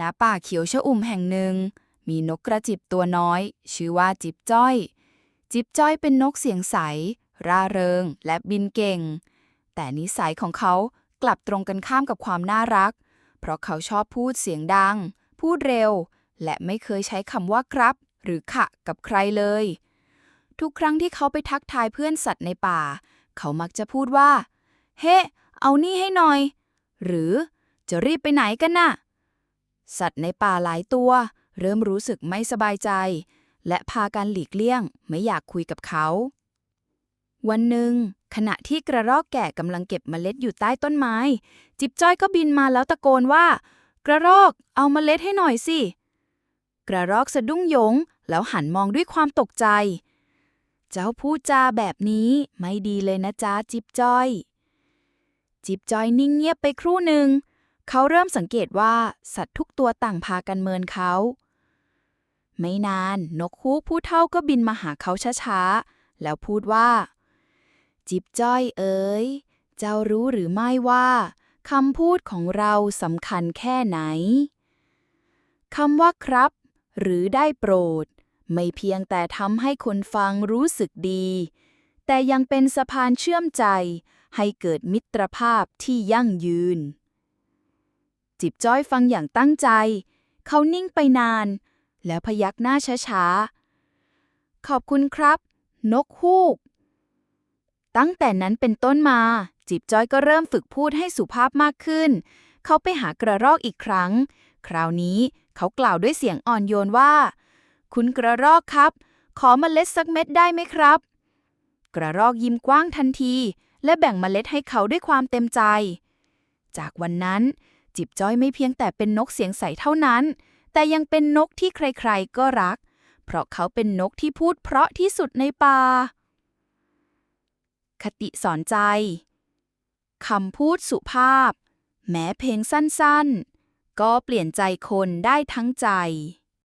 ณป่าเขียวชอุ่มแห่งหนึ่ง มีนกกระจิบตัวน้อย ชื่อว่าจิบจ้อย จิบจ้อยเป็นนกเสียงใส ร่าเริง และบินเก่ง แต่นิสัยของเขากลับตรงกันข้ามกับความน่ารัก เพราะเขาชอบพูดเสียงดัง พูดเร็ว และไม่เคยใช้คำว่าครับ หรือขะกับใครเลย ทุกครั้งที่เขาไปทักทายเพื่อนสัตว์ในป่า เขามักจะพูดว่า เฮ้เอานี่ให้หน่อย หรือจะรีบไปไหนกันน่ะ สัตว์ในป่าหลายตัว เริ่มรู้สึกไม่สบายใจ และพากันหลีกเลี่ยง ไม่อยากคุยกับเขา วันหนึ่ง ขณะที่กระรอกแก่กำลังเก็บเมล็ดอยู่ใต้ต้นไม้ จิบจ้อยก็บินมาแล้วตะโกนว่า กระรอก เอาเมล็ดให้หน่อยสิ กระรอกสะดุ้งยง แล้วหันมองด้วยความตกใจ เจ้าพูดจาแบบนี้ไม่ดีเลยนะจ๊ะจิบจ้อย จิบจ้อยนิ่งเงียบไปครู่หนึ่ง เขาเริ่มสังเกตว่าสัตว์ทุกตัวต่างพากันเมินเขา ไม่นานนกฮูกผู้เท่าก็บินมาหาเขาช้าๆ แล้วพูดว่า จิบจ้อยเอ๋ย เจ้ารู้หรือไม่ว่าคำพูดของเราสำคัญแค่ไหนคำว่าครับ หรือได้โปรด ไม่เพียงแต่ทำให้คนฟังรู้สึกดี แต่ยังเป็นสะพานเชื่อมใจให้เกิดมิตรภาพที่ยั่งยืน จิบจ้อยฟังอย่างตั้งใจ เขานิ่งไปนาน แล้วพยักหน้าช้าๆ ขอบคุณครับ นกฮูก ตั้งแต่นั้นเป็นต้นมา จิบจ้อยก็เริ่มฝึกพูดให้สุภาพมากขึ้น เขาไปหากระรอกอีกครั้ง คราวนี้เขากล่าวด้วยเสียงอ่อนโยนว่า คุณกระรอกครับ ขอเมล็ดสักเม็ดได้ไหมครับ กระรอกยิ้มกว้างทันที และแบ่งเมล็ดให้เขาด้วยความเต็มใจ จากวันนั้น จิบจ้อยไม่เพียงแต่เป็นนกเสียงใสเท่านั้น แต่ยังเป็นนกที่ใครๆก็รัก เพราะเขาเป็นนกที่พูดเพราะที่สุดในป่า คติสอนใจคำพูดสุภาพ แม้เพลงสั้นๆ ก็เปลี่ยนใจคนได้ทั้งใจ